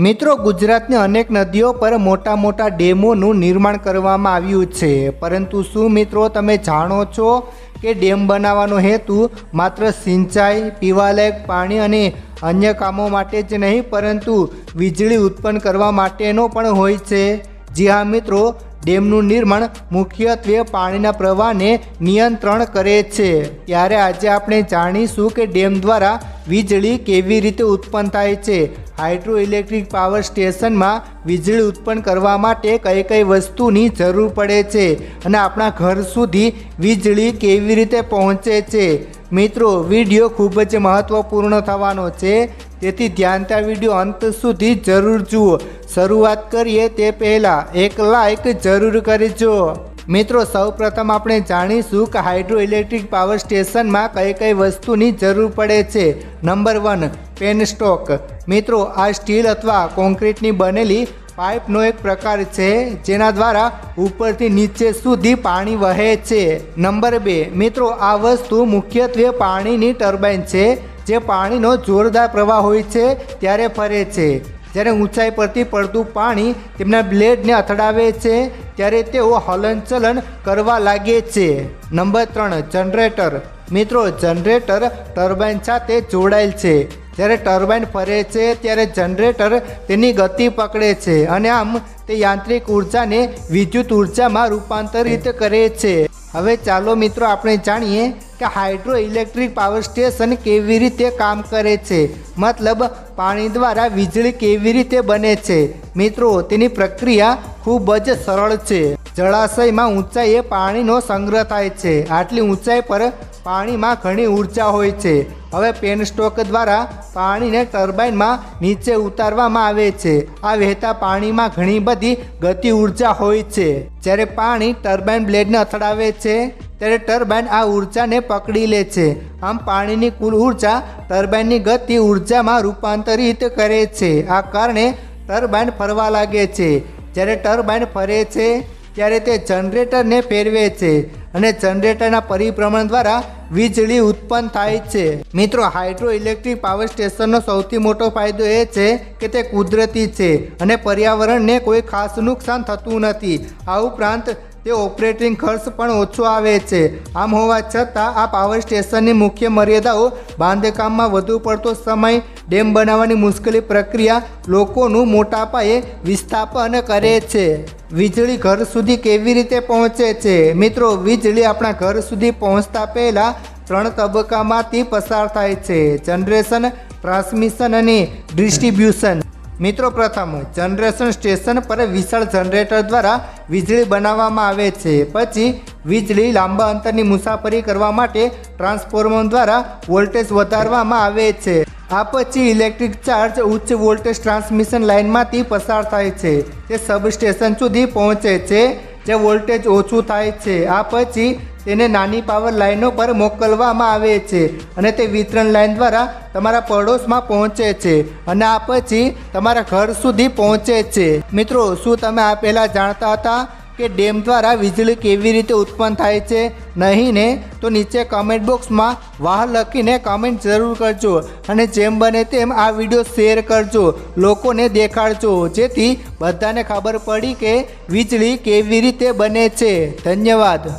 મિત્રો, ગુજરાતની અનેક નદીઓ પર મોટા મોટા ડેમોનું નિર્માણ કરવામાં આવ્યું છે. પરંતુ શું મિત્રો તમે જાણો છો કે ડેમ બનાવવાનો હેતુ માત્ર સિંચાઈ, પીવાલાયક પાણી અને અન્ય કામો માટે જ નહીં, પરંતુ વીજળી ઉત્પન્ન કરવા માટેનો પણ હોય છે? જી હા મિત્રો, ડેમનું નિર્માણ મુખ્યત્વે પાણીના પ્રવાહને નિયંત્રણ કરે છે. ત્યારે આજે આપણે જાણીશું કે ડેમ દ્વારા વીજળી કેવી રીતે ઉત્પન્ન થાય છે? હાઇડ્રો ઇલેક્ટ્રિક પાવર સ્ટેશનમાં વીજળી ઉત્પન્ન કરવા માટે કઈ કઈ વસ્તુની જરૂર પડે છે? અને આપણા ઘર સુધી વીજળી કેવી રીતે પહોંચે છે? મિત્રો, વીડિયો ખૂબ જ મહત્ત્વપૂર્ણ થવાનો છે. તેથી ધ્યાનતા વીડિયો અંત સુધી જરૂર જુઓ. શરૂઆત કરીએ તે પહેલાં એક લાઇક જરૂર કરજો. મિત્રો, સૌપ્રથમ આપણે જાણીશું કે હાઇડ્રો ઇલેક્ટ્રિક પાવર સ્ટેશનમાં કઈ કઈ વસ્તુની જરૂર પડે છે. Number one, pen stock. મિત્રો, આ સ્ટીલ અથવા કોન્ક્રીટની બનેલી પાઇપનો એક પ્રકાર છે, જેના દ્વારા ઉપરથી નીચે સુધી પાણી વહે છે. નંબર બે, મિત્રો, આ વસ્તુ મુખ્યત્વે પાણીની ટર્બાઇન છે, જે પાણીનો જોરદાર પ્રવાહ હોય છે, ત્યારે ફરે છે. જ્યારે ઊંચાઈ પરથી પડતું પાણી તેમના બ્લેડને અથડાવે છે, ત્યારે તેઓ હલનચલન કરવા લાગે છે. નંબર ત્રણ, જનરેટર. મિત્રો, જનરેટર ટર્બાઇન સાથે જોડાયેલ છે. જ્યારે ટર્બાઇન ફરે છે, ત્યારે જનરેટર તેની ગતિ પકડે છે અને આમ તે યાંત્રિક ઉર્જાને વિદ્યુત ઉર્જામાં રૂપાંતરિત કરે છે. હવે ચાલો મિત્રો, આપણે જાણીએ કે હાઇડ્રો ઇલેક્ટ્રિક પાવર સ્ટેશન કેવી રીતે કામ કરે છે. મતલબ પાણી દ્વારા વીજળી કેવી રીતે બને છે? મિત્રો, તેની પ્રક્રિયા ખૂબ જ સરળ છે. જળાશયમાં ઊંચાઈએ પાણીનો સંગ્રહ થાય છે. આટલી ઊંચાઈ પર પાણીમાં ઘણી ઊર્જા હોય છે. હવે પેન સ્ટોક દ્વારા પાણીને ટર્બાઇનમાં નીચે ઉતારવામાં આવે છે. આ વહેતા પાણીમાં ઘણી બધી ગતિ ઊર્જા હોય છે. જ્યારે પાણી ટર્બાઇન બ્લેડને અથડાવે છે ત્યારે ટર્બાઇન આ ઉર્જાને પકડી લે છે. આમ પાણીની કુલ ઊર્જા ટર્બાઇનની ગતિ ઉર્જામાં રૂપાંતરિત કરે છે. આ કારણે ટર્બાઇન ફરવા લાગે છે. જ્યારે ટર્બાઇન ફરે છે, ત્યારે તે જનરેટરને ફેરવે છે અને જનરેટરના પરિભ્રમણ દ્વારા વીજળી ઉત્પન્ન થાય છે. મિત્રો હાઇડ્રો ઇલેક્ટ્રિક પાવર સ્ટેશનનો સૌથી મોટો ફાયદો એ છે કે તે કુદરતી છે અને પર્યાવરણને કોઈ ખાસ નુકસાન થતું નથી. આ ઉપરાંત તે ઓપરેટિંગ ખર્ચ પણ ઓછો આવે છે. આમ હોવા છતાં આ પાવર સ્ટેશનની મુખ્ય મર્યાદાઓ બાંધકામમાં વધુ પડતો સમય, ડેમ બનાવવાની મુશ્કેલી પ્રક્રિયા લોકોનું મોટા પાયે વિસ્થાપન કરે છે. વીજળી ઘર સુધી કેવી રીતે પહોંચે છે? મિત્રો, વીજળી આપણા ઘર સુધી પહોંચતા પહેલાં ત્રણ તબક્કામાંથી પસાર થાય છે. જનરેશન, ટ્રાન્સમિશન અને ડિસ્ટ્રીબ્યુશન. મિત્રો પ્રથમ જનરેશન સ્ટેશન પર વિશાળ જનરેટર દ્વારા વીજળી બનાવવામાં આવે છે. પછી વીજળી લાંબા અંતરની મુસાફરી કરવા માટે ટ્રાન્સફોર્મર દ્વારા વોલ્ટેજ વધારવામાં આવે છે. આ પછી ઇલેક્ટ્રિક ચાર્જ ઉચ્ચ વોલ્ટેજ ટ્રાન્સમિશન લાઇનમાંથી પસાર થાય છે. તે સબસ્ટેશન સુધી પહોંચે છે જે વોલ્ટેજ ઓછું થાય છે. આ પછી તેને નાની પાવર લાઇનો પર મોકલવામાં આવે છે અને તે વિતરણ લાઇન દ્વારા તમારા પડોશમાં પહોંચે છે અને આ પછી તમારા ઘર સુધી પહોંચે છે. મિત્રો, શું તમે આ પહેલાં જાણતા હતા કે ડેમ દ્વારા વીજળી કેવી રીતે ઉત્પન્ન થાય છે? નહીં ને? તો નીચે કમેન્ટ બોક્સમાં વાહ લખીને કમેન્ટ જરૂર કરજો અને જેમ બને તેમ આ વીડિયો શેર કરજો. લોકોને દેખાડજો. જેથી બધાને ખબર પડી કે વીજળી કેવી રીતે બને છે. ધન્યવાદ.